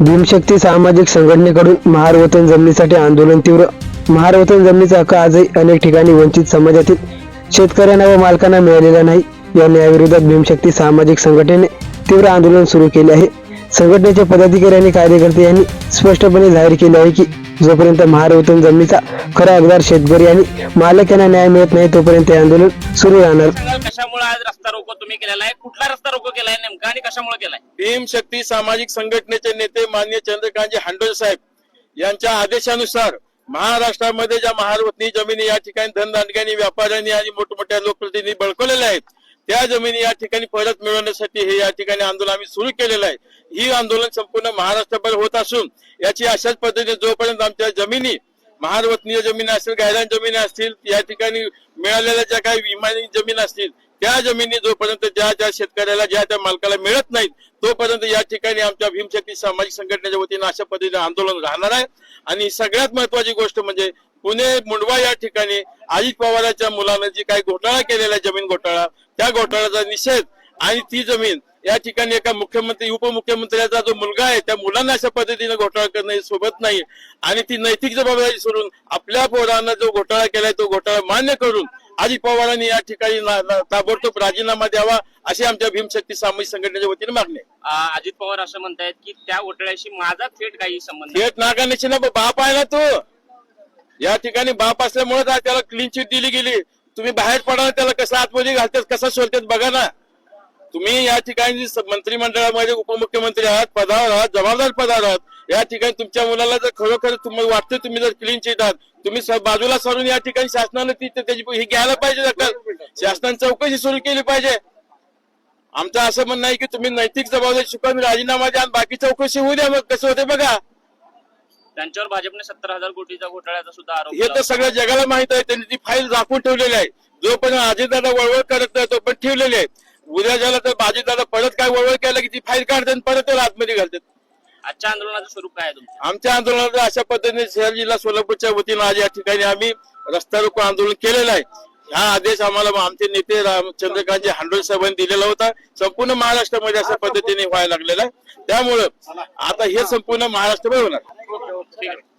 भीमशक्ती सामाजिक संघटनेकडून महार वतन जमिनीसाठी आंदोलन तीव्र. महार वतन जमिनीचा हक्क आजही अनेक ठिकाणी वंचित समाजातील शेतकऱ्यांना व मालकांना मिळालेला नाही. या न्यायाविरोधात भीमशक्ती सामाजिक संघटनेने तीव्र आंदोलन सुरू केले आहे. संघटनेचे पदाधिकारी आणि कार्यकर्ते यांनी स्पष्टपणे जाहीर केले आहे की जोपर्यंत महार वतन जमिनीचा खरा हकदार शेतकरी आणि मालक यांना न्याय मिळत नाही तोपर्यंत हे आंदोलन सुरू राहणार. कशामुळे आज रस्ता रोको तुम्ही केलेला आहे? कुठला रस्ता रोको केलाय नेमका आणि कशामुळे केलाय? भीम शक्ती सामाजिक संघटनेचे नेते मान्य चंद्रकांतजी हांडोळे साहेब यांच्या आदेशानुसार महाराष्ट्रामध्ये ज्या महारवतनी जमिनी या ठिकाणी धनदांडग्यांनी व्यापाऱ्यांनी आणि मोठमोठ्या लोकप्रतिनिधी बळकवलेल्या आहेत त्या जमिनी या ठिकाणी परत मिळवण्यासाठी हे या ठिकाणी आंदोलन आम्ही सुरू केलेलं आहे. ही आंदोलन संपूर्ण महाराष्ट्रभर होत असून याची अशाच पद्धतीने जोपर्यंत आमच्या जमिनी महारवतनीय जमिनी असतील गायरान जमिनी असतील या ठिकाणी मिळालेल्या ज्या काही विमानी जमीन असतील त्या जमिनी जोपर्यंत ज्या ज्या शेतकऱ्याला ज्या त्या मालकाला मिळत नाहीत तोपर्यंत या ठिकाणी आमच्या भीमशक्ती सामाजिक संघटनेच्या वतीनं अशा पद्धतीने आंदोलन राहणार आहे. आणि सगळ्यात महत्वाची गोष्ट म्हणजे पुणे मुंडवा या ठिकाणी अजित पवारांच्या मुलानं जी काही घोटाळा केलेला आहे जमीन घोटाळा. त्या घोटाळ्याचा निषेध आणि ती जमीन या ठिकाणी एका मुख्यमंत्री उपमुख्यमंत्र्याचा जो मुलगा आहे त्या मुलांना अशा पद्धतीने घोटाळा करणं हे सोबत नाही. आणि ती नैतिक जबाबदारी सोडून आपल्या पोरानं जो घोटाळा केलाय तो घोटाळा मान्य करून अजित पवारांनी या ठिकाणी ताबडतोब राजीनामा द्यावा अशी आमच्या भीमशक्ती सामाजिक संघटनेच्या वतीने मागणी अजित पवार असं म्हणतायत की त्या घोटाळ्याशी माझा थेट काही संबंध. थेट नागानेशी ना बाप आहे ना तो. या ठिकाणी बाप असल्यामुळे त्याला क्लीन चिट दिली गेली. तुम्ही बाहेर पडा त्याला कसं आतमध्ये घालतात कसा सोडतात बघा ना. तुम्ही या ठिकाणी मंत्रिमंडळामध्ये उपमुख्यमंत्री आहात पदावर आहात जबाबदार पदावर आहात. या ठिकाणी तुमच्या मुलाला जर खरोखर तुम्हाला वाटतं तुम्ही जर क्लीन चिट आहात तुम्ही बाजूला सरून या ठिकाणी शासनानं ती ते- त्याची हे घ्यायला पाहिजे दखल शासनाने चौकशी सुरू केली पाहिजे. आमचं असं म्हणणं आहे की तुम्ही नैतिक जबाबदारी चुकून राजीनामा द्या आणि बाकी चौकशी होऊ द्या मग. कसं होते बघा. त्यांच्यावर भाजपने सत्तर हजार कोटीचा घोटाळ्याचा सुद्धा आरोप हे तर. सगळ्या जगाला माहीत आहे. त्यांनी ती फाईल राखून ठेवलेली आहे. जोपर्यंत अजितदादा वळवळ करत नाही तो पण ठेवलेली आहे. उद्या झाला तर अजितदादा परत काय वळवळ केलं की ती फाईल काढतात आणि परत त्याला आतमध्ये घालतात आजच्या आंदोलनाचं स्वरूप काय आहे तुमचं? आमच्या आंदोलनाचं अशा पद्धतीने शहर जिल्हा सोलापूरच्या वतीनं आज या ठिकाणी आम्ही रस्ता रोको आंदोलन केलेलं आहे. हा आदेश आम्हाला आमचे नेते राम- चंद्रकांतजी हांडोळे साहेबांनी दिलेला होता. संपूर्ण महाराष्ट्रामध्ये अशा पद्धतीने व्हायला लागलेला आहे. त्यामुळं आता हे संपूर्ण महाराष्ट्रभर होणार. ठीक आहे